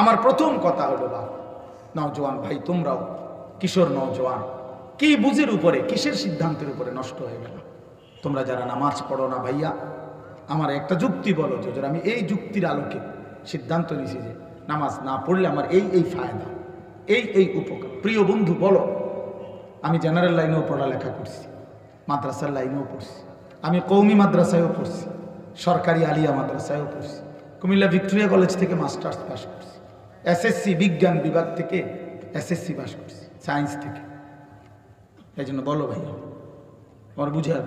আমার প্রথম কথা হলো বা নওজোয়ান ভাই, তোমরাও, কিশোর নওজোয়ান, কি বুঝের উপরে, কিসের সিদ্ধান্তের উপরে নষ্ট হয়ে গেল? তোমরা যারা নামাজ পড়ো না ভাইয়া, আমার একটা যুক্তি বলো যে আমি এই যুক্তির আলোকে সিদ্ধান্ত নিয়েছি যে নামাজ না পড়লে আমার এই এই ফায়দা, এই এই উপকার। প্রিয় বন্ধু, বলো, আমি জেনারেল লাইনেও পড়ালেখা করছি, মাদ্রাসার লাইনেও পড়ছি, আমি কৌমি মাদ্রাসায়ও পড়ছি, সরকারি আলিয়া মাদ্রাসায়ও পড়ছি, কুমিল্লা ভিক্টোরিয়া কলেজ থেকে মাস্টার্স পাস করছি। এসএসসি বিজ্ঞান বিভাগ থেকে এসএসসি পাস করছি সায়েন্স থেকে। এই জন্য বলো ভাই আমার বুঝার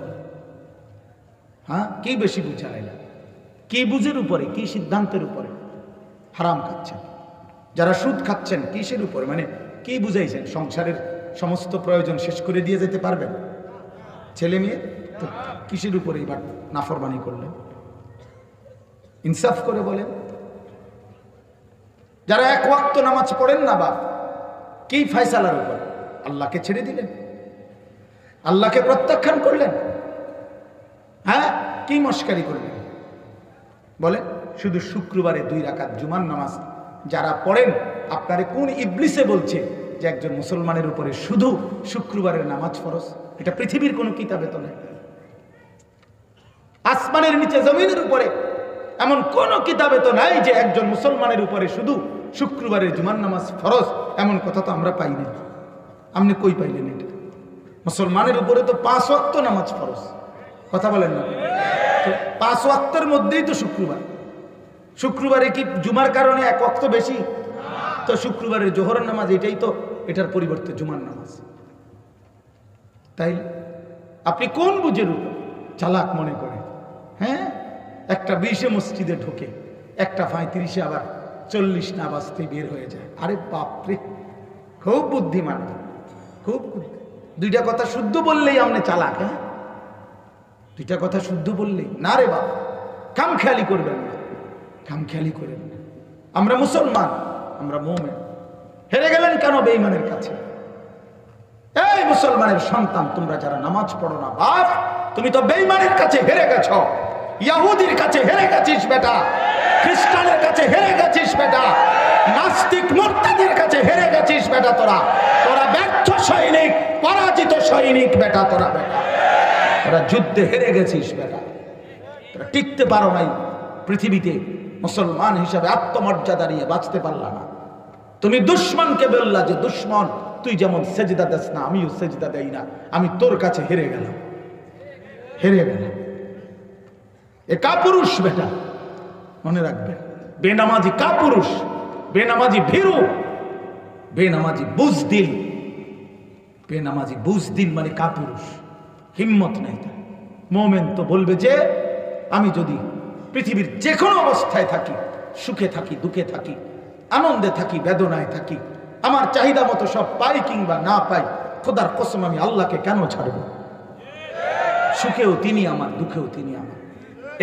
হ্যাঁ? কি বেশি বুঝা এলা কি বুঝের উপরে, কি সিদ্ধান্তের উপরে? হারাম খাচ্ছেন। যারা সুদ খাচ্ছেন, কিসের উপরে? মানে কি বুঝাইছেন? সংসারের সমস্ত প্রয়োজন শেষ করে দিয়ে যেতে পারবেন? ছেলে মেয়ে? তো কিসের উপরে এবার নাফরবানি করলেন? ইনসাফ করে বলেন? যারা এক ওয়াক্ত নামাজ পড়েন না বা কি ফয়সালার উপর? আল্লাহকে ছেড়ে দিলেন। আল্লাহকে প্রত্যাখ্যান করলেন। হ্যাঁ? কি মস্কারি করলেন? বলেন, শুধু শুক্রবারে দুই রাকাত জুমার নামাজ যারা পড়েন, আপনারে কোন ইবলিসে বলছে যে একজন মুসলমানের উপরে শুধু শুক্রবারের নামাজ ফরজ? এটা পৃথিবীর কোনো কিতাবে তো নেই। আসমানের নিচে জমিনের উপরে এমন কোনো কিতাবে তো নাই যে একজন মুসলমানের উপরে শুধু শুক্রবারের জুমার নামাজ ফরজ, এমন কথা তো আমরা পাইনি আপনি কই পাইলেন এটা? মুসলমানের উপরে তো পাঁচ ওয়াক্ত নামাজ ফরজ। কথা বলেন না। পাঁচ ওয়াক্তের মধ্যেই তো শুক্রবার। শুক্রবারে কি জুমার কারণে এক ওয়াক্ত বেশি? তো শুক্রবারের জোহরের নামাজ, এটাই তো এটার পরিবর্তে জুমার নামাজ। তাই আপনি কোন বুঝের উপর চালাক মনে করেন? হ্যাঁ? একটা বিশে মসজিদে ঢোকে, একটা পঁয়ত্রিশে আবার চল্লিশ না বাজতে বের হয়ে যায়। আরে বাপরে, খুব বুদ্ধিমান। খুব দুইটা কথা শুদ্ধ বললেই আপনি চালাক হ্যাঁ? দুইটা কথা শুদ্ধ বললেই। না রে বাপ কাম খেয়ালি করবেন না। কাম খেয়ালি করেন না। আমরা মুসলমান, আমরা মোমেন। হেরে গেলেন কেন বেইমানের কাছে? এই মুসলমানের সন্তান, তোমরা যারা নামাজ পড়ো না, বাপ, তুমি তো বেইমানের কাছে হেরে গেছ। ইয়াহুদির কাছে হেরে গেছিস, বেটা। খ্রিস্টানের কাছে হেরে গেছিস বেটা। নাস্তিক মোর্তাদের কাছে হেরে গেছিস বেটা তোরা। তোরা ব্যর্থ সৈনিক, পরাজিত সৈনিক বেটা তোরা বেটা। তোরা যুদ্ধে হেরে গেছিস বেটা। তোরা টিকতে পারো নাই পৃথিবীতে। মুসলমান হিসাবে আত্মমর্যাদা নিয়ে বাঁচতে পারলা না। তুমি দুশ্মনকে বললা যে, দুশ্মন, তুই যেমন সেজদা দেস না, আমিও সেজদা দেই না। আমি তোর কাছে হেরে গেলাম। হেরে গেলাম। এ কাপুরুষ বেটা। মনে রাখবেন বেনামাজি কাপুরুষ, বেনামাজি ভীরু, বেনামাজি বুজদিল বেনামাজি বুজদিল মানে কাপুরুষ, হিম্মত নেই তার। মোমেন তো বলবে যে, আমি যদি পৃথিবীর যে কোনো অবস্থায় থাকি, সুখে থাকি, দুঃখে থাকি, আনন্দে থাকি, বেদনায় থাকি, আমার চাহিদা মতো সব পাই কিংবা না পাই, খোদার কসম আমি আল্লাহকে কেন ছাড়ব? সুখেও তিনি আমার, দুঃখেও তিনি আমার।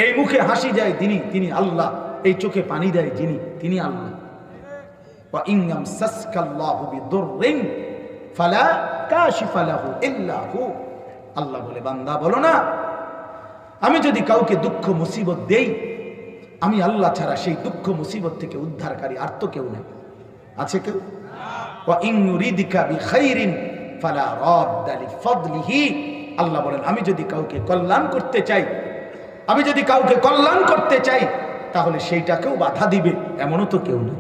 এই মুখে হাসি দেয় তিনি তিনি আল্লাহ। এই চোখে পানি দেয় যিনি, তিনি আল্লাহ। আল্লাহ বলে, বান্দা, বলো না। আমি যদি কাউকে দুঃখ, মুসিবত দেই, আমি আল্লাহ ছাড়া সেই দুঃখ, মুসিবত থেকে উদ্ধারকারী আর তো কেউ নেই। আছে কেউ? আল্লাহ বলেন, আমি যদি কাউকে কল্যাণ করতে চাই আমি যদি কাউকে কল্যাণ করতে চাই, তাহলে সেইটাকেও বাধা দিবে। এমনও তো কেউ নেই।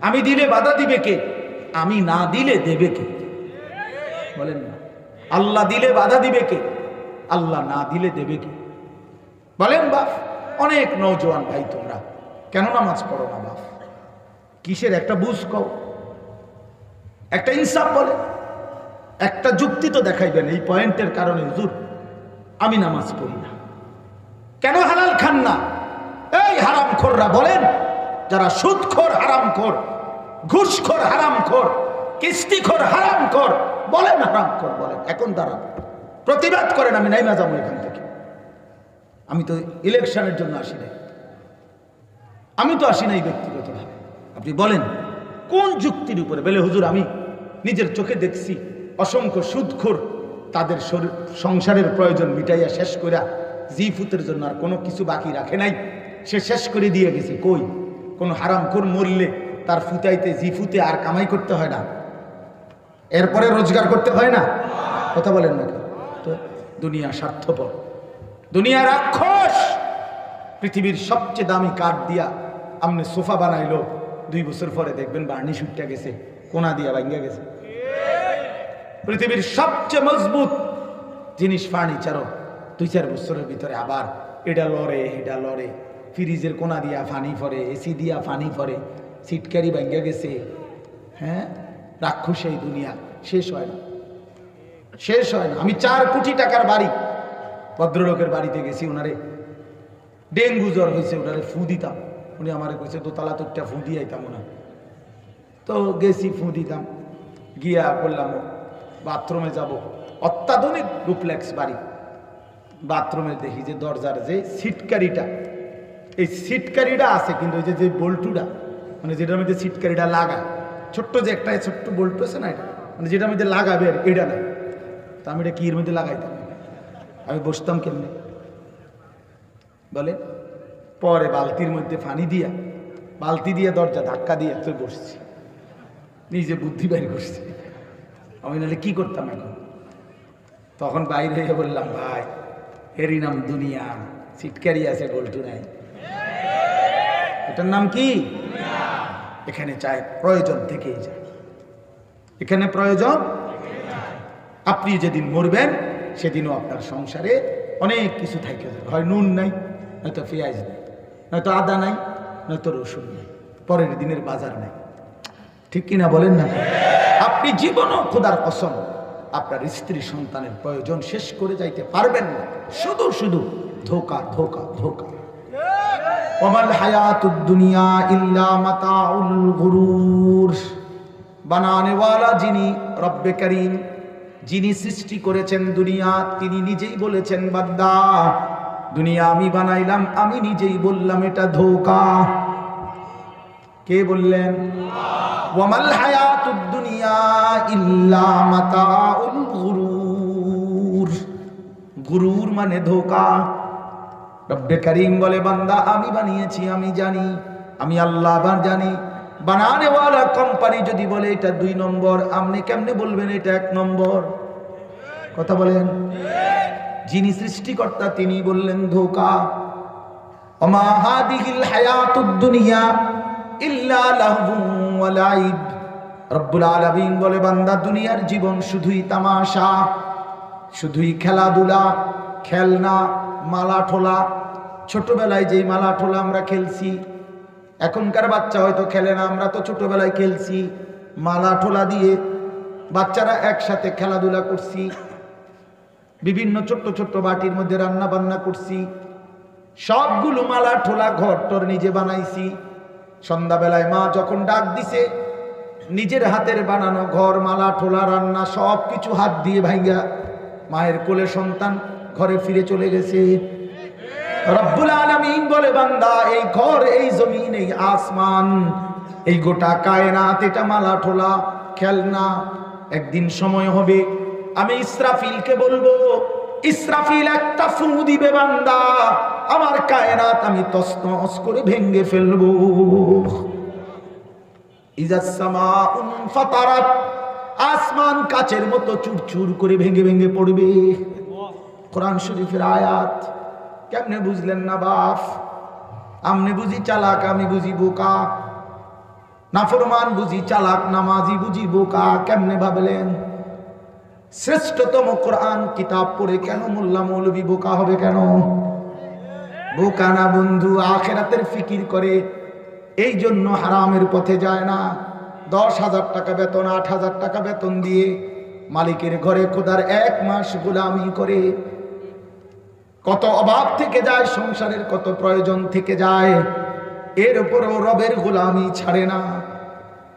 আমি দিলে বাধা দিবে কে? আমি না দিলে দেবে কে? বলেন না। আল্লাহ দিলে বাধা দিবে কে? আল্লাহ না দিলে দেবে কে? বলেন বাপ, অনেক নৌজওয়ান ভাই তোমরা, কেন নামাজ পড়ো না বাপ? কিসের একটা বুঝ কও? একটা ইনসাফ বলে। একটা যুক্তি তো দেখাইবেন, এই পয়েন্টের কারণে হুজুর, আমি নামাজ পড়ি না। কেন হালাল খান না? এই হারাম খোররা বলেন, যারা সুদখোর হারাম খোর ঘুষখোর হারাম খোর কিস্তিখোর হারাম খোর বলেন হারাম খোর বলেন, এখন দাঁড়ান। প্রতিবাদ করেন আমি নাইমা যাব এখান থেকে। আমি তো ইলেকশনের জন্য আসি নাই। আমি তো আসি নাই ব্যক্তিগতভাবে। আপনি বলেন, কোন যুক্তির উপরে? বলে, হুজুর, আমি নিজের চোখে দেখছি অসংখ্য সুদখোর তাদের সংসারের প্রয়োজন মিটাইয়া শেষ কইরা জিফুতের জন্য আর কোনো কিছু বাকি রাখে নাই। সে শেষ করে দিয়ে গেছে। কই? কোনো হারামখোর মরলে তার ফুতাইতে জিফুতে আর কামাই করতে হয় না। এরপরে রোজগার করতে হয় না? কথা বলেন না? তো দুনিয়া স্বার্থপর। দুনিয়া রাক্ষস! পৃথিবীর সবচেয়ে দামি কাঠ দিয়া আমনে সোফা বানাইলো। দুই বছর পরে দেখবেন বার্নি শুটটা গেছে, কোনা দিয়া ভাঙ্গা গেছে। পৃথিবীর সবচেয়ে মজবুত জিনিস ফার্নিচারও। দুই চার বছরের ভিতরে আবার এটা লড়ে এটা লড়ে। ফ্রিজের কোনা দিয়া ফানি ফরে এসি দিয়া ফানি ফরে সিটকারি ভাঙ্গা গেছে। হ্যাঁ? রাক্ষস এই দুনিয়া। শেষ হয় না। শেষ হয় না। আমি চার কোটি টাকার বাড়ি, ভদ্রলোকের বাড়িতে গেছি ওনারে ডেঙ্গু জ্বর হয়েছে ওনারে ফু দিতাম। উনি আমারে কইছে, দোতলা তোরটা ফু দিয়ে আইতাম ওনা তো গেছি, ফু দিতাম। গিয়া বললাম, বাথরুমে যাব। অত্যাধুনিক ডুপ্লেক্স বাড়ি। বাথরুমে দেখি যে দরজার যে সিটকারিটা এই সিটকারিটা আছে, কিন্তু ওই যে যে বল্টুটা মানে যেটার মধ্যে সিটকারিটা লাগা ছোট্ট যে একটা ছোট্ট বল্টু আছে না এটা মানে যেটার মধ্যে লাগাবে আর এটা না। তা আমি এটা কি এর মধ্যে লাগাইতাম? আমি বসতাম কেমনে? বলে, পরে বালতির মধ্যে পানি দিয়া, বালতি দিয়ে দরজা ধাক্কা দিয়ে তুই বসছি। নিজে বুদ্ধি বাইর করছি। আমি নাহলে কী করতাম এখন? তখন বাইরে হয়ে বললাম, ভাই এরই নাম দুনিয়া। সিটকারি আছে, বল্টু নাই। এটার নাম কি? এখানে চায়, প্রয়োজন থেকেই যায় এখানে প্রয়োজন আপনি যেদিন মরবেন, সেদিনও আপনার সংসারে অনেক কিছু থাকে। যাবে হয় নুন নাই, নয়তো পেঁয়াজ নাই, নয়তো আদা নাই, নয়তো রসুন নাই, পরের দিনের বাজার নাই। ঠিক কিনা বলেন না? আপনি জীবনও খোদার কসম আপনার স্ত্রী সন্তানের প্রয়োজন শেষ করে যাইতে পারবেন না। শুধু শুধু ধোকা ধোকা ধোকা। ওমাল ইল্লা গুরুর। বানানেওয়ালা যিনি রব্বে করিম, যিনি সৃষ্টি করেছেন দুনিয়া, তিনি নিজেই বলেছেন বাদ্দা দুনিয়া আমি বানাইলাম, আমি নিজেই বললাম, এটা ধোকা। কে বললেন? ওয়ামাল হায়াতুদ গুরুর। মানে ধোকা। রব্বে করিম বলে, বান্দা, আমি বানিয়েছি, আমি জানি, আমি আল্লাহ আবার জানি। বানানেওয়ালা কোম্পানি যদি বলে এটা দুই নম্বর, আপনি কেমনে বলবেন এটা এক নম্বর? কথা বলেন। যিনি সৃষ্টিকর্তা তিনি বললেন ধোকা। অমা হাদিহিল হায়াতুদ দুনিয়া ইল্লা লাহবুন ওয়া লাইব রব্বুল আলামিন বলে, বান্দা, দুনিয়ার জীবন শুধুই তামাশা, শুধুই খেলাধুলা, খেলনা মালা ঠোলা ছোটবেলায় যেই মালা ঠোলা আমরা খেলছি, এখনকার বাচ্চা হয়তো খেলে না, আমরা তো ছোটবেলায় খেলছি। মালা ঠোলা দিয়ে বাচ্চারা একসাথে খেলাধুলা করছি, বিভিন্ন ছোট্ট ছোট্ট বাটির মধ্যে রান্না বান্না করছি। সবগুলো মালা ঠোলা ঘর টর নিজে বানাইছি। সন্ধ্যাবেলায় মা যখন ডাক দিছে নিজের হাতের বানানো ঘর, মালা, ঠোলা, রান্না, সব কিছু হাত দিয়ে ভাইয়া মায়ের কোলে সন্তান ঘরে ফিরে চলে গেছে। রব্বুল আলামিন বলে, বান্দা, এই ঘর, এই জমিন, এই আসমান, এই গোটা কায়নাত, এটা মালা, ঠোলা, খেলনা, একদিন সময় হবে। আমি ইসরাফিলকে বলব, ইসরাফিল একটা ফু দিবে, বান্দা, আমার কায়নাত আমি তসনস করে ভেঙ্গে ফেলব। আসমান কাচের মতো চুরচুর করে ভেঙে ভেঙে পড়বে। কোরআন শরীফের আয়াত। কেমনে বুঝলেন না বাপ? আমনে বুঝি চালাক, আমি বুঝি বোকা। নাফরমান বুঝি চালাক, নামাজি বুঝি বোকা। কেমনে ভাবলেন? শ্রেষ্ঠতম কোরআন কিতাব পড়ে কেন মোল্লা মৌলবী বোকা হবে কেন? বোকা না বন্ধু, আখেরাতের ফিকির করে এই জন্য হারামের পথে যায় না। দশ হাজার টাকা বেতন, আট হাজার টাকা বেতন দিয়ে মালিকের ঘরে খোদার এক মাস গোলামি করে কত অভাব থেকে যায়, সংসারের কত প্রয়োজন থেকে যায়, এর উপরও রবের গোলামি ছাড়ে না,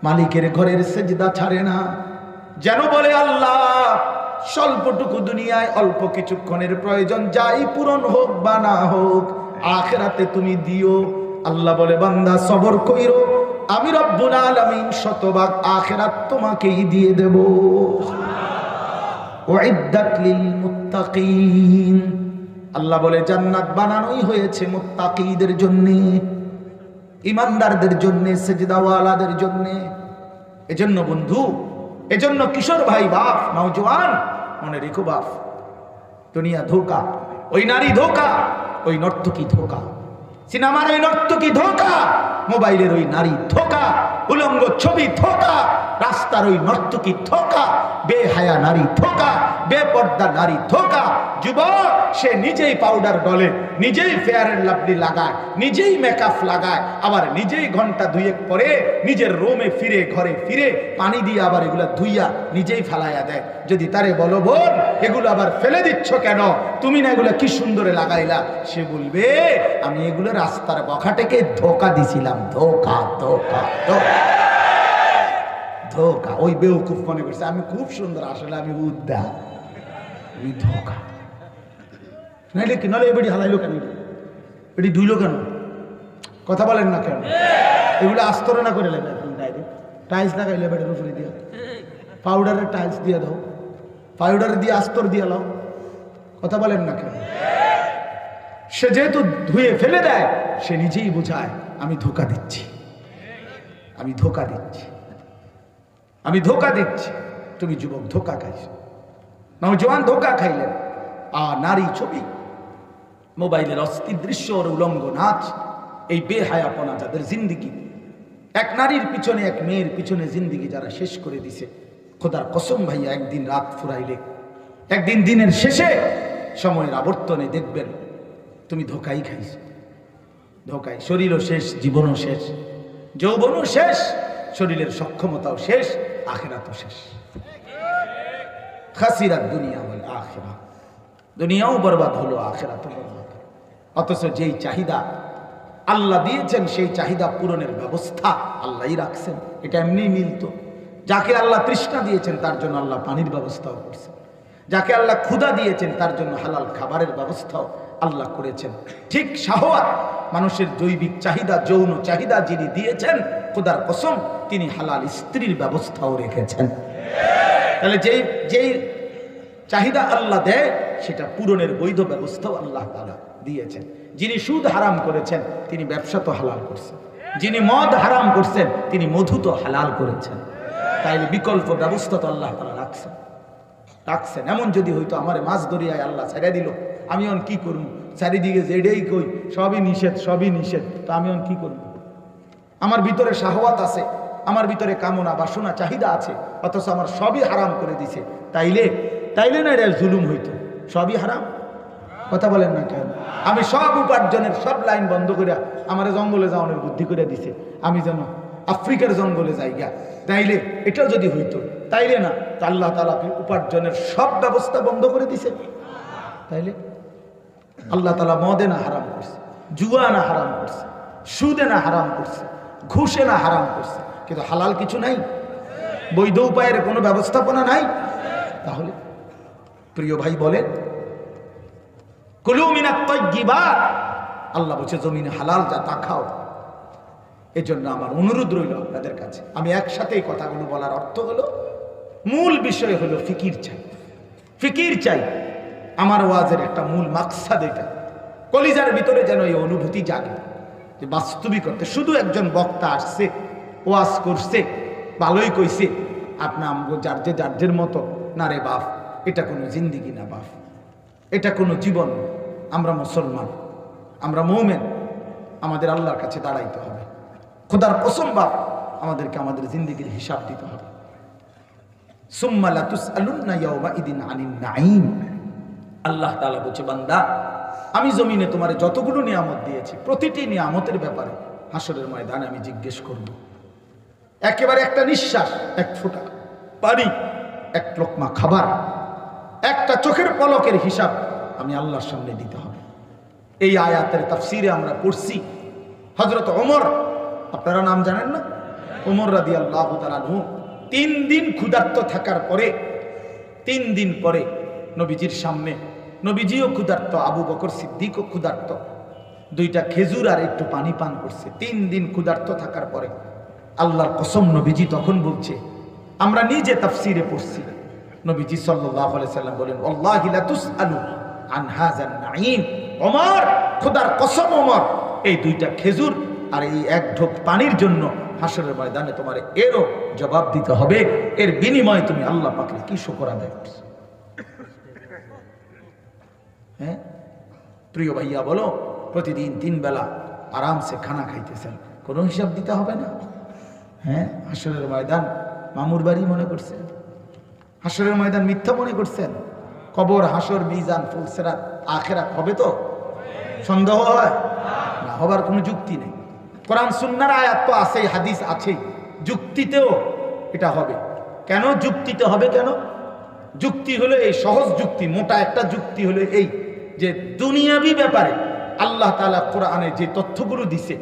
মালিকের ঘরের সেজদা ছাড়ে না। যেন বলে আল্লাহ, স্বল্পটুকু দুনিয়ায় অল্প কিছুক্ষণের প্রয়োজন, যাই পূরণ হোক বা না হোক, আখেরাতে তুমি দিও আল্লাহ বলে, বান্দা, সবর কইরো। আমি রব্বুল আলামিন শতভাগ আখেরাত তোমাকেই দিয়ে দেব। উইদ্দাত লিল মুত্তাকিন। আল্লাহ বলে, জান্নাত বানানোই হয়েছে মুত্তাকিদের জন্য, ইমানদারদের জন্য, সেজদাওয়ালাদের জন্য। এজন্য বন্ধু, এজন্য কিশোর ভাই, বাপ, নওজোয়ান, মনে রেখো বাপ, দুনিয়া ধোকা, ওই নারী ধোকা, ওই নর্তকী ধোকা। সিনেমার ওই কি ধোকা? মোবাইলের ওই নারী ধোকা উলঙ্গ ছবি ধোকা রাস্তার ওই নর্তকী ধোকা বেহায়া নারী ধোকা বেপর্দা নারী ধোকা যুবক, সে নিজেই পাউডার ডলে নিজেই ফেয়ারের লাভলি লাগায়, নিজেই মেকআপ লাগায়, আবার নিজেই ঘণ্টা দুয়েক পরে নিজের রোমে ফিরে, ঘরে ফিরে পানি দিয়ে আবার এগুলা ধুইয়া নিজেই ফেলাইয়া দেয়। যদি তারে বলো, বোন, এগুলো আবার ফেলে দিচ্ছ কেন? তুমি না এগুলো কি সুন্দরে লাগাইলা? সে বলবে, আমি এগুলো রাস্তার বখাটেকে ধোকা দিছিলাম, ধোকা ধোকা ধোকা। ধোকা, ওই বেউকুফ মনে করছে, আমি খুব সুন্দর, আসলে আমি উদ্যা আমি ধোকা। নাইলে কি নাহলে এবারে হালাইলো কেন এটি? ধুইলো কেন? কথা বলেন না কেন? এগুলো আস্তরে না করে লেবে এখন ডাইরেক্ট টাইলস লাগাইলে বেডের উপরে দিয়ে। পাউডারের টাইলস দিয়ে দাও। পাউডার দিয়ে আস্তর দিয়ে লাও। কথা বলেন না কেন? সে যেহেতু ধুয়ে ফেলে দেয়, সে নিজেই বোঝায়, আমি ধোকা দিচ্ছি। আমি ধোকা দিচ্ছি। আমি ধোকা দিচ্ছি। তুমি যুবক, ধোকা খাইছ। নওজোয়ান ধোকা খাইলেন। আর নারী ছবি। মোবাইলের অস্থির দৃশ্য ওর উলঙ্গ নাচ, এই বেহায়াপনা যাদের জিন্দিগি। এক নারীর পিছনে এক মেয়ের পিছনে জিন্দিগি যারা শেষ করে দিছে। খোদার কসম ভাইয়া, একদিন রাত ফুরাইলে। একদিন দিনের শেষে সময়ের আবর্তনে দেখবেন, তুমি ধোকাই খাইছ। ধোকাই, শরীরও শেষ, জীবনও শেষ। যৌবনও শেষ শরীরের সক্ষমতাও শেষ, আখেরাতও শেষ। খাসিরাত দুনিয়া বলে আখেরা। দুনিয়াও বরবাদ হলো, আখেরাতও বরবাদ। অথচ যেই চাহিদা আল্লাহ দিয়েছেন, সেই চাহিদা পূরণের ব্যবস্থা আল্লাহই রাখছেন। এটা এমনি মিলতো। যাকে আল্লাহ তৃষ্ণা দিয়েছেন, তার জন্য আল্লাহ পানির ব্যবস্থাও করছেন। যাকে আল্লাহ ক্ষুধা দিয়েছেন, তার জন্য হালাল খাবারের ব্যবস্থাও আল্লাহ করেছেন। ঠিক শাহওয়াত মানুষের জৈবিক চাহিদা, যৌন চাহিদা যিনি দিয়েছেন, খোদার কসম, তিনি হালাল স্ত্রীর ব্যবস্থাও রেখেছেন। তাহলে যেই যেই চাহিদা আল্লাহ দেয়, সেটা পূরণের বৈধ ব্যবস্থাও আল্লাহ তালা দিয়েছেন। যিনি সুদ হারাম করেছেন, তিনি ব্যবসা তো হালাল করছেন। যিনি মদ হারাম করছেন, তিনি মধু তো হালাল করেছেন। তাইলে বিকল্প ব্যবস্থা তো আল্লাহ তালা রাখছেন। রাখছেন। এমন যদি হইতো, আমার মাছ দরিয়ায় আল্লাহ ছেড়ে দিল, আমি অন কি করব? চারিদিকে যেডেই কই, সবই নিষেধ সবই নিষেধ। তো আমি অন কি করব? আমার ভিতরে শাহওয়াত আছে, আমার ভিতরে কামনা, বাসনা, চাহিদা আছে, অথচ আমার সবই হারাম করে দিছে। তাইলে তাইলে না এটা জুলুম হইতো। সবই হারাম? কথা বলেন না কেন? আমি সব উপার্জনের সব লাইন বন্ধ করে আমার জঙ্গলে যাওয়ানোর বুদ্ধি করে দিছে। আমি যেন আফ্রিকার জঙ্গলে যাই গা তাইলে এটাও যদি হইতো, তাইলে না, তা আল্লাহ তালাকে উপার্জনের সব ব্যবস্থা বন্ধ করে দিছে। তাইলে আল্লাহ তালা মদে না হারাম করছে, জুয়া না হারাম করছে, সুদে না হারাম করছে, ঘুষে না হারাম করছে। কিন্তু হালাল কিছু নাই? বৈধ উপায়ের কোনো ব্যবস্থাপনা নাই? তাহলে প্রিয় ভাই বলেন আল্লাহ বলছে, জমিনে হালাল যা তা খাও। এজন্য আমার অনুরোধ রইল আপনাদের কাছে। আমি একসাথে এই কথাগুলো বলার অর্থ হলো, মূল বিষয় হলো ফিকির চাই। ফিকির চাই। আমার ওয়াজের একটা মূল মাকসাদ এটা। কলিজার ভিতরে যেন এই অনুভূতি জাগে, যে বাস্তবিকতে শুধু একজন বক্তা আসছে, ওয়াজ করছে, ভালোই কইছে আপনা আমগো যার যে যার্যের মতো, না রে বাপ, এটা কোনো জিন্দিগি না বাপ। এটা কোনো জীবন, আমরা মুসলমান, আমরা মৌমেন, আমাদের আল্লাহর কাছে দাঁড়াইতে হবে। খোদার কসম বাপ, আমাদেরকে আমাদের জিন্দিগির হিসাব দিতে হবে। সুম্মালা সুম্মা লাতুসআলুন্না ইয়াউমাইদিন আনিন নাঈম। আল্লাহ তাআলা বলছে, বান্দা, আমি জমিনে তোমার যতগুলো নিয়ামত দিয়েছি, প্রতিটি নিয়ামতের ব্যাপারে হাসরের ময়দানে আমি জিজ্ঞেস করব। একেবারে একটা নিঃশ্বাস, এক ফোঁটা পানি, এক লোকমা খাবার, একটা চোখের পলকের হিসাব আমি আল্লাহর সামনে দিতে হবে। এই আয়াতের তাফসিরে আমরা পড়ছি হজরত ওমর, আপনারা নাম জানেন না? ওমর রাদি আল্লাহ তালু তিন দিন ক্ষুধার্ত থাকার পরে, তিন দিন পরে নবীজির সামনে নবীজিও ক্ষুধার্ত, আবু বকর সিদ্দিকও ক্ষুধার্ত। দুইটা খেজুর আর একটু পানি পান করছে। তিন দিন ক্ষুধার্ত থাকার পরে আল্লাহর কসম নবীজি তখন বলছে, আমরা নিজে তাফসিরে পড়ছি। নবীজি সাল্লাম বলেন, আল্লাহি ওমর, খোদার কসম ওমর, এই দুইটা খেজুর আর এই এক ঢোক পানির জন্য হাসরের ময়দানে তোমার এরও জবাব দিতে হবে। এর বিনিময়ে তুমি আল্লাহ পাকে কি শুকর করছ? হ্যাঁ? প্রিয় ভাইয়া, বলো, প্রতিদিন তিন বেলা আরামসে খানা খাইতেছেন। কোনো হিসাব দিতে হবে না। হ্যাঁ? হাসরের ময়দান মামুর বাড়ি মনে করছেন হাসরের ময়দান মিথ্যা মনে করছেন? কবর, হাসর, মিজান, ফুলসেরাত, আখেরাত হবে তো? সন্দেহ হয়? না হবার কোনো যুক্তি নেই। কোরআন, সুন্নার আয়াত তো আছেই, হাদিস আছেই। যুক্তিতেও এটা হবে। কেন যুক্তিতে হবে কেন? যুক্তি হলো এই সহজ যুক্তি, মোটা একটা যুক্তি হলো এই যে দুনিয়াবি ব্যাপারে আল্লাহ তালা কোরআনে যে তথ্যগুলো দিছে,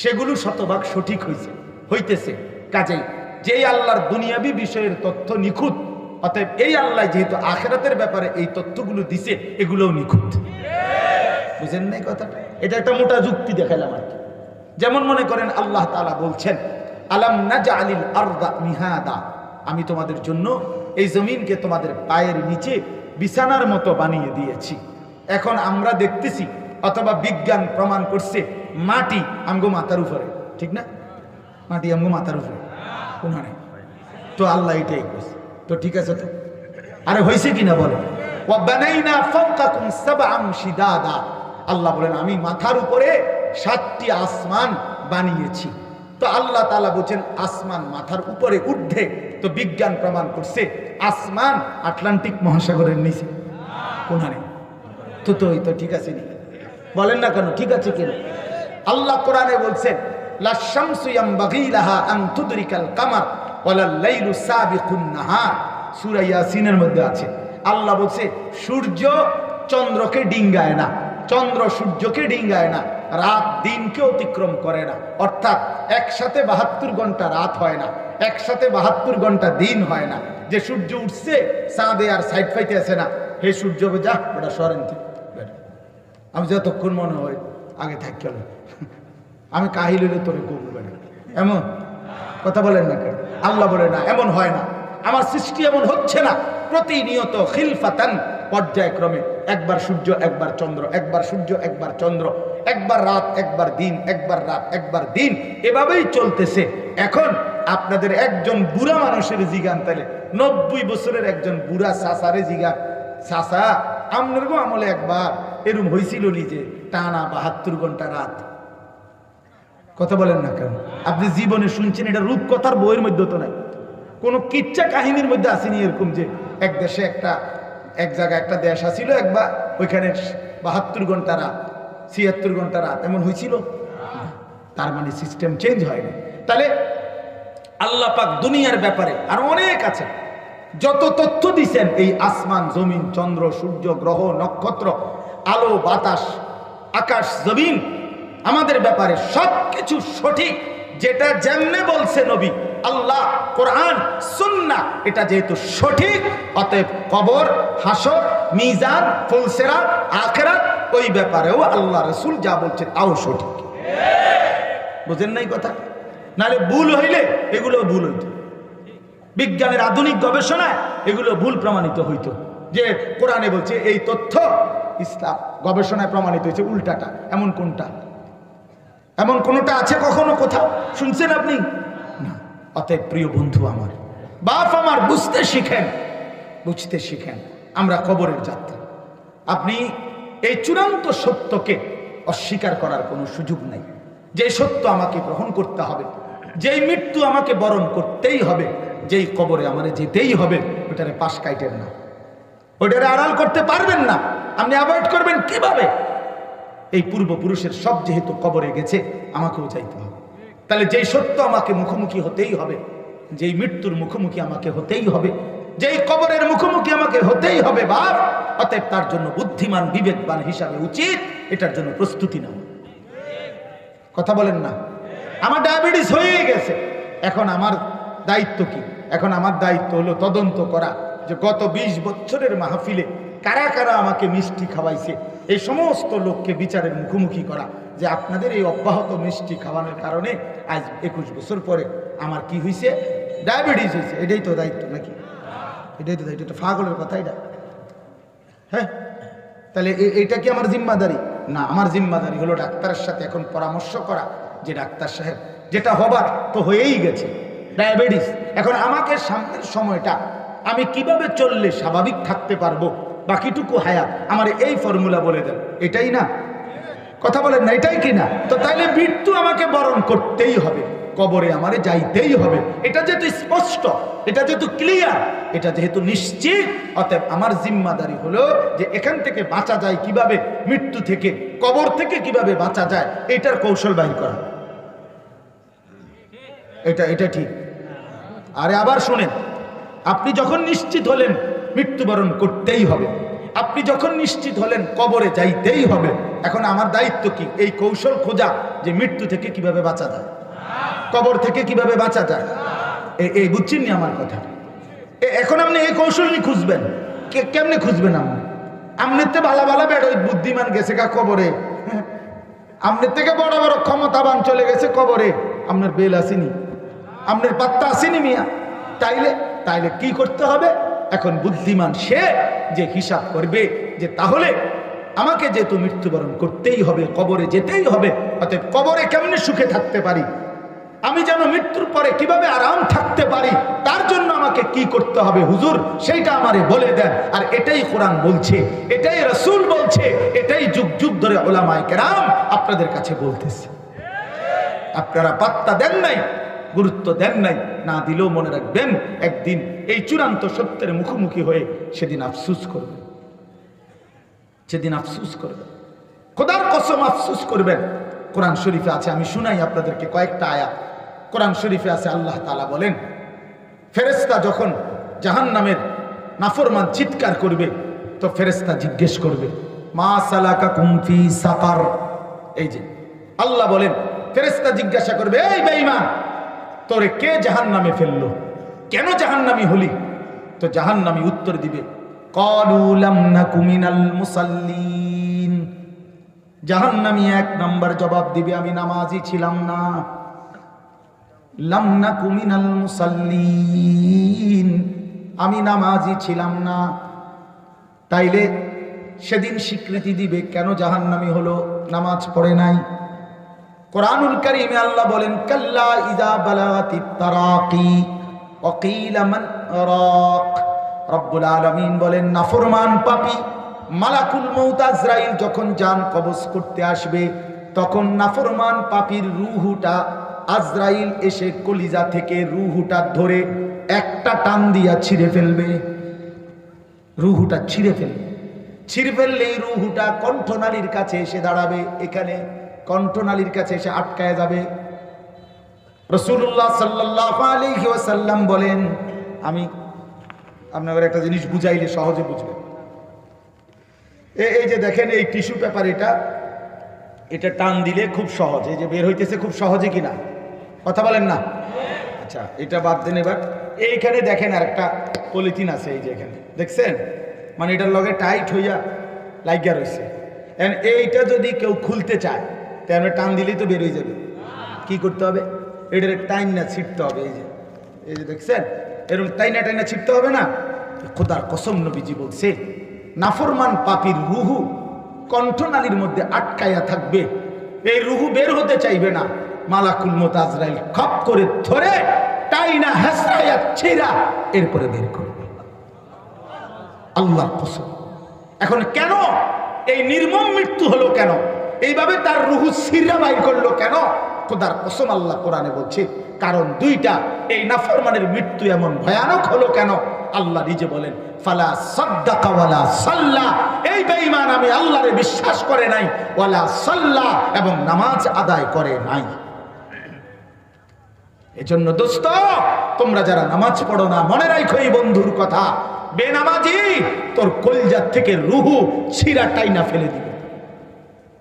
সেগুলো শতভাগ সঠিক হয়েছে হইতেছে। কাজেই যেই আল্লাহর দুনিয়াবি বিষয়ের তথ্য নিখুঁত, অতএব এই আল্লাহ যেহেতু আখেরাতের ব্যাপারে এই তথ্যগুলো দিছে, এগুলোও নিখুঁত। বুঝেন নাই কথাটা? এটা একটা মোটা যুক্তি দেখালাম আর যেমন মনে করেন আল্লাহ তাআলা বলছেন, আলাম না নাজা আলিল আরদা মিহাদা? আমি তোমাদের জন্য এই জমিনকে তোমাদের পায়ের নিচে বিছানার মতো বানিয়ে দিয়েছি। এখন আমরা দেখতেছি অথবা বিজ্ঞান প্রমাণ করছে, মাটি আমগো মাথার উপরে। ঠিক না? মাটি আমগো মাথার উপরে। উনারে তো আল্লাহ এটাই করছে তো ঠিক আছে তো? আরে হয়েছে কিনা বলে আল্লাহ বলেন, আমি মাথার উপরে সাতটি আসমান বানিয়েছি। তো আল্লাহ তালা বলছেন, আসমান মাথার উপরে উঠে তো বিজ্ঞান প্রমাণ করছে, আসমান আটলান্টিক মহাসাগরের নিচে। কোনারে তো তো তো ঠিক আছে নি? বলেন না কেন, ঠিক আছে কেন? আল্লাহ কোরআনে বলছেন একসাথে বাহাত্তর ঘণ্টা রাত হয় না, একসাথে বাহাত্তর ঘণ্টা দিন হয় না। যে সূর্য উঠছে, চাঁদে আর সাইড ফাইতে আছে না। হে সূর্য যা ওটা সরেন থেকে। আমি যতক্ষণ মনে হয় আগে থাকি হলো আমি কাহিল হলে তোরে কবু বেটা এমন? কথা বলেন না কেন? আল্লাহ বলে না, এমন হয় না। আমার সৃষ্টি এমন হচ্ছে না। প্রতিনিয়ত খিলফাতান, পর্যায়ক্রমে একবার সূর্য, একবার চন্দ্র, একবার সূর্য, একবার চন্দ্র, একবার রাত, একবার দিন, একবার রাত, একবার দিন। এভাবেই চলতেছে। এখন আপনাদের একজন বুড়া মানুষের জিগান তাহলে নব্বই বছরের একজন বুড়া সাসারে জিগান। সাসা আপনার গো আমলে একবার। এরম হয়েছিল নিজে টানা বাহাত্তর ঘণ্টা রাত। কথা বলেন না কেন? আপনি জীবনে শুনছেন এটা রূপকথার বইয়ের মধ্যে তো নাই। কোনো কিচ্ছা কাহিনীর মধ্যে আসেনি এরকম যে এক দেশে একটা, এক জায়গায় একটা দেশ আসিল একবার, ওইখানে বাহাত্তর ঘণ্টা রাত, ছিয়াত্তর ঘণ্টা রাত, এমন হয়েছিল তার মানে সিস্টেম চেঞ্জ হয়নি। তাহলে আল্লাহ পাক দুনিয়ার ব্যাপারে আর অনেক আছে। যত তথ্য দিছেন, এই আসমান, জমিন, চন্দ্র, সূর্য, গ্রহ, নক্ষত্র আলো, বাতাস, আকাশ, জমিন আমাদের ব্যাপারে সব কিছু সঠিক, যেটা যেমনে বলছে নবী, আল্লাহ, কোরআন, সুন্না, এটা যেহেতু সঠিক, অতএব কবর, হাসর, মিজান ফুলসেরাত আখেরাত, ওই ব্যাপারেও আল্লাহ রসুল যা বলছে তাও সঠিক। বুঝেন নাই কথা? নাহলে ভুল হইলে এগুলো ভুল হইত। বিজ্ঞানের আধুনিক গবেষণায় এগুলো ভুল প্রমাণিত হইত। যে কোরআনে বলছে, এই তথ্য ইসলাম গবেষণায় প্রমাণিত হয়েছে উল্টাটা, এমন কোনটা? এমন কোনটা আছে কখনো কোথাও? শুনছেন আপনি? না। অতএব প্রিয় বন্ধু আমার, বাপ আমার বুঝতে শিখেন বুঝতে শিখেন, আমরা কবরের যাত্রা। আপনি এই চূড়ান্ত সত্যকে অস্বীকার করার কোনো সুযোগ নাই। যে সত্য আমাকে গ্রহণ করতে হবে, যেই মৃত্যু আমাকে বরণ করতেই হবে, যেই কবরে আমার যেতেই হবে, ওটারে পাশ কাইটেন না। ওটারে আড়াল করতে পারবেন না। আপনি অ্যাভয়েড করবেন কীভাবে? এই পূর্বপুরুষের সব যেহেতু কবরে গেছে, আমাকেও চাইতে হবে। তাহলে যেই সত্য আমাকে মুখোমুখি হতেই হবে, যেই মৃত্যুর মুখোমুখি আমাকে হতেই হবে, যেই কবরের মুখোমুখি আমাকে হতেই হবে বাপ, অতএব তার জন্য বুদ্ধিমান, বিবেকবান হিসাবে উচিত এটার জন্য প্রস্তুতি নেওয়া। কথা বলেন না। আমার ডায়াবেটিস হয়ে গেছে। এখন আমার দায়িত্ব কি? এখন আমার দায়িত্ব হলো তদন্ত করা। যে গত ২০ বছরের মাহফিলে কারা কারা আমাকে মিষ্টি খাওয়াইছে, এই সমস্ত লোককে বিচারের মুখোমুখি করা, যে আপনাদের এই অব্যাহত মিষ্টি খাওয়ানোর কারণে আজ একুশ বছর পরে আমার কি হয়েছে ডায়াবেটিস হয়েছে এটাই তো দায়িত্ব নাকি? এটাই তো দায়িত্ব, এটা ফাগলের কথা এটা। হ্যাঁ? তাহলে এটা কি আমার জিম্মাদারি? না, আমার জিম্মাদারি হলো ডাক্তারের সাথে এখন পরামর্শ করা, যে ডাক্তার সাহেব, যেটা হবার তো হয়েই গেছে। ডায়াবেটিস, এখন আমাকে সামনের সময়টা আমি কীভাবে চললে স্বাভাবিক থাকতে পারব? বাকিটুকু হায়াত আমার এই ফর্মুলা বলে দেন। এটাই না? কথা বলেন না, এটাই কি না? তো তাইলে মৃত্যু আমাকে বরণ করতেই হবে। কবরে আমারে যাইতেই হবে। এটা যেহেতু স্পষ্ট, এটা যেহেতু ক্লিয়ার এটা যেহেতু নিশ্চিত, অতএব আমার জিম্মাদারি হলো যে এখান থেকে বাঁচা যায় কীভাবে, মৃত্যু থেকে, কবর থেকে কীভাবে বাঁচা যায়, এটার কৌশল বাহির করা। এটা এটা ঠিক। আরে আবার শোনেন আপনি যখন নিশ্চিত হলেন মৃত্যুবরণ করতেই হবে, আপনি যখন নিশ্চিত হলেন কবরে যাইতেই হবে, এখন আমার দায়িত্ব কি? এই কৌশল খোঁজা যে মৃত্যু থেকে কীভাবে বাঁচা যায়, কবর থেকে কীভাবে বাঁচা যায়। এই বুঝছেন নি আমার কথা? এখন আপনি এই কৌশল নিয়ে খুঁজবেন? কেমনে খুঁজবেন আপনি? আমনের তো ভালো ভালো বেড় বুদ্ধিমান গেছে গা কবরে। আমনের থেকে বড় বড় ক্ষমতাবান চলে গেছে কবরে। আপনার বেল আসেনি। আপনার পাত্তা আসেনি মিয়া। তাইলে তাইলে কি করতে হবে? এখন বুদ্ধিমান সে যে হিসাব করবে যে তাহলে আমাকে যেহেতু মৃত্যুবরণ করতেই হবে, কবরে যেতেই হবে, অতএব কবরে কেমনে সুখে থাকতে পারি? আমি যেন মৃত্যুর পরে কীভাবে আরাম থাকতে পারি? তার জন্য আমাকে কি করতে হবে হুজুর? সেইটা আমারে বলে দেন। আর এটাই কোরআন বলছে, এটাই রসুল বলছে, এটাই যুগ যুগ ধরে ওলামায় কেরাম আপনাদের কাছে বলতেছে। আপনারা পাত্তা দেন নাই গুরুত্ব দেন নাই, না দিলেও মনে রাখবেন, একদিন এই চূড়ান্ত সত্যের মুখোমুখি হয়ে সেদিন আফসুস করবেন। সেদিন আফসুস করবেন। খোদার কসম আফসুস করবেন। কোরআন শরীফে আছে, আমি শুনাই আপনাদেরকে কয়েকটা আয়াত। কোরআন শরীফে আছে, আল্লাহ তালা বলেন ফেরেস্তা যখন জাহান নামের নাফরমান চিৎকার করবে, তো ফেরেস্তা জিজ্ঞেস করবে, মা সালাকা কুমফি সাকার? এই যে, আল্লাহ বলেন ফেরেস্তা জিজ্ঞাসা করবে, এই বেঈমান তোরে কে জাহান নামে ফেলল? কেন জাহান নামি হলি? তো জাহান নামি উত্তর দিবে মুসাল্লিন। জাহান্নামী এক নম্বর জবাব দিবে, আমি নামাজি ছিলাম না। লামনা কুমিনাল মুসাল্লিন। আমি নামাজি ছিলাম না। তাইলে সেদিন স্বীকৃতি দিবে, কেন জাহান্নামী হলো? নামাজ পড়ে নাই। কোরআনুল কারীমে আল্লাহ বলেন, কাল্লা ইযা বালাগাতিত তারাকি ওয়াকিলা মান রাক রব্বুল আলামিন বলেন, নাফরমান পাপী, মালাকুল মৌত আজরাইল যখন জান কবজ করতে আসবে, তখন নাফরমান পাপির রুহুটা আজরাইল এসে কলিজা থেকে রুহুটা ধরে একটা টান দিয়া ছিঁড়ে ফেলবে। রুহুটা ছিঁড়ে ফেলবে। ছিঁড়ে ফেললেই রুহুটা কণ্ঠনালীর কাছে এসে দাঁড়াবে। এখানে কণ্ঠনালীর কাছে এসে আটকায় যাবে। রসুল্লাহ সাল্লাহ আলাইহি ওয়াসাল্লাম বলেন, আমি আপনাদের একটা জিনিস বুঝাইলে সহজে বুঝবেন। এই যে দেখেন, এই টিস্যু পেপার এটা এটা টান দিলে খুব সহজ। এই যে বের হইতেছে খুব সহজে কিনা? কথা বলেন না? আচ্ছা এটা বাদ দেন এবার। এইখানে দেখেন আর একটা পলিথিন আছে, এই যে এখানে। দেখছেন? মানে এটার লগে টাইট হইয়া লাগিয়া রয়েছে এইটা যদি কেউ খুলতে চায় তাহলে টান দিলেই তো বের হয়ে যাবে। কি করতে হবে? এটার টাইম না, ছিটতে হবে, এই যে এই যে দেখছেন? এরকম টাইনা টাইনা ছিটতে হবে না? খোদার কসম নবীজি বলছে, নাফরমান পাপির রুহু কণ্ঠনালীর মধ্যে আটকাইয়া থাকবে। এই রুহু বের হতে চাইবে না। মালাকুল মোতাজরাইল খপ করে ধরে টাইনা হেসরাইয়া ছিঁড়া এরপরে বের করবে। আল্লাহ কসম। এখন কেন? এই নির্মম মৃত্যু হলো কেন? এইভাবে তার রুহু সিরা বাইর করল কেন? খোদার কসম আল্লাহ কোরআনে বলছে, কারণ দুইটা, এই নাফরমানের মৃত্যু এমন ভয়ানক হলো কেন? আল্লাহ নিজে বলেন, ফালা সাদ্দাকা ওয়ালা সাল্লা। এই বেঈমান আমি আল্লাহরে বিশ্বাস করে নাই, ওয়ালা সাল্লা, এবং নামাজ আদায় করে নাই। এজন্য দোস্ত, তোমরা যারা নামাজ পড়ো না, মনে রাখো এই বন্ধুর কথা। বেনামাজি, তোর কলজার থেকে রুহু ছিঁড়া টাইনা ফেলে দিবে।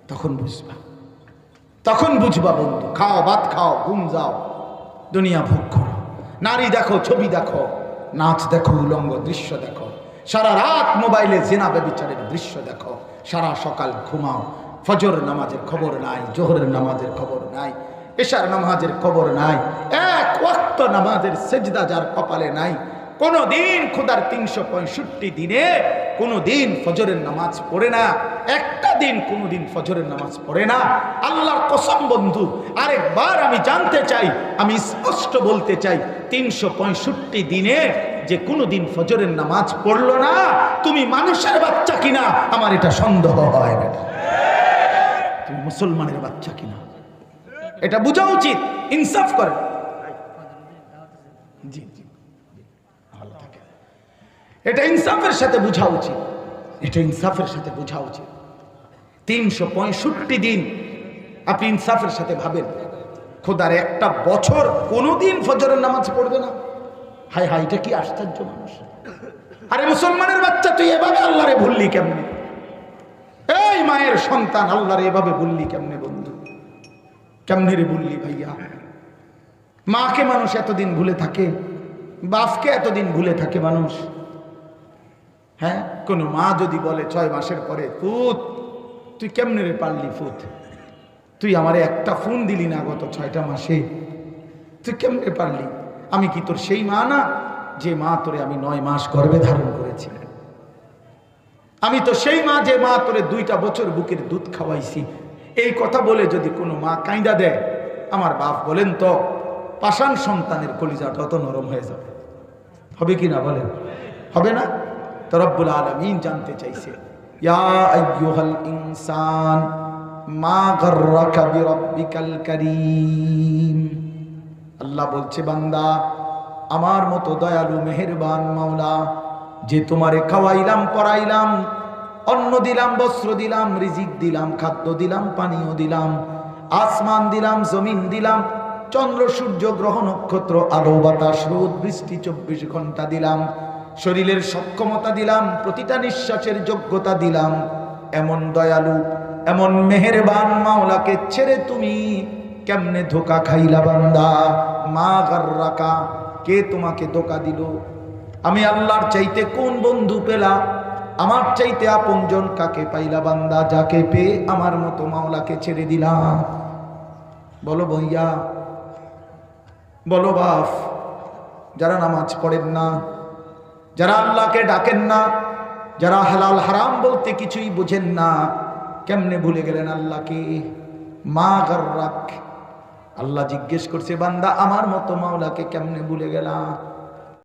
তখন বুঝবা। তখন বুঝবা বন্ধু, খাও, ভাত খাও, ঘুম যাও। দুনিয়া ভোগ করো। নারী দেখো, ছবি দেখো। নাচ দেখো, উলঙ্গ দৃশ্য দেখো। সারা রাত মোবাইলে জেনা বেবিচারের দৃশ্য দেখো। সারা সকাল ঘুমাও। ফজর নামাজের খবর নাই, জোহরের নামাজের খবর নাই, এশার নামাজের খবর নাই, এক ওয়াক্ত নামাজের সেজদা যার কপালে নাই কোন দিন খোদার তিনশো পঁয়ষট্টি দিনে কোনো দিন ফজরের নামাজ পড়ে না। একটা দিন কোনো দিন ফজরের নামাজ পড়ে না। আল্লাহর কসম বন্ধু, আরেকবার আমি জানতে চাই, আমি স্পষ্ট বলতে চাই, তিনশো পঁয়ষট্টি দিনে যে কোনো দিন ফজরের নামাজ পড়ল না, তুমি মানুষের বাচ্চা কিনা, আমার এটা সন্দেহ হয় বেটা তুমি মুসলমানের বাচ্চা কিনা? এটা বোঝা উচিত, ইনসাফ করে। জি। এটা ইনসাফের সাথে বোঝা উচিত। এটা ইনসাফের সাথে বোঝা উচিত। তিনশো পঁয়ষট্টি দিন আপনি ইনসাফের সাথে ভাবেন। খোদার একটা বছর কোনোদিন ফজরের নামাজ পড়বে না। হাই হাই এটা কি আশ্চর্য মানুষ? আরে মুসলমানের বাচ্চা, তুই এভাবে আল্লাহরে ভুললি কেমনে? এই মায়ের সন্তান আল্লাহরে এভাবে বললি কেমনে বন্ধু? কেমনে রে বললি ভাইয়া? মাকে মানুষ এতদিন ভুলে থাকে, বাপকে এতদিন ভুলে থাকে মানুষ। হ্যাঁ? কোনো মা যদি বলে ছয় মাসের পরে পুত তুই কেমনে রে পারলি ফুত? তুই আমারে একটা ফোন দিলি না গত ছয়টা মাসে। তুই কেমনে পারলি? আমি কি তোর সেই মা না? যে মা তোরে আমি নয় মাস গর্ভে ধারণ করেছি। আমি তো সেই মা যে মা তোরে দুইটা বছর বুকের দুধ খাওয়াইছি। এই কথা বলে যদি কোনো মা কাঁদা দেয়, আমার বাপ বলেন তো, পাষাণ সন্তানের কলিজাটা অত নরম হয়ে যাবে। হবে কি না বলেন? হবে না? তো আলমিন জানতে চাইছে। ইনসান, মা আল্লাহ বলছে, বান্দা, আমার মতো দয়ালু, মেহেরবান মাওলা, যে তোমারে খাওয়াইলাম, পড়াইলাম, অন্ন দিলাম, বস্ত্র দিলাম, রিজিক দিলাম, খাদ্য দিলাম, পানীয় দিলাম, আসমান দিলাম, জমিন দিলাম, চন্দ্র, সূর্য, গ্রহ, নক্ষত্র, আলো, বাতাস, রোদ, বৃষ্টি, চব্বিশ ঘণ্টা দিলাম। শরীরের সক্ষমতা দিলাম, প্রতিটা নিঃশ্বাসের যোগ্যতা দিলাম। এমন দয়ালু, এমন মেহেরবান মাওলাকে ছেড়ে তুমি কেমনে ধোকা খাইলা বান্দা? মা গার্রাকা, কে তোমাকে ধোকা দিল? আমি আল্লাহর চাইতে কোন বন্ধু পেলা? আমার চাইতে আপনজন কাকে পাইলা বান্দা? যাকে পেয়ে আমার মতো মাওলাকে ছেড়ে দিলাম বলো ভইয়া, বলো বাফ যারা নামাজ পড়েন না যারা আল্লাহকে ডাকেন না, যারা হালাল হারাম বলতে কিছুই বোঝেন না, কেমনে ভুলে গেলেন আল্লাহকে? মা গার্রাক। আল্লাহ জিজ্ঞেস করছে, বান্দা, আমার মতো মাওলাকে কেমনে ভুলে গেলাম?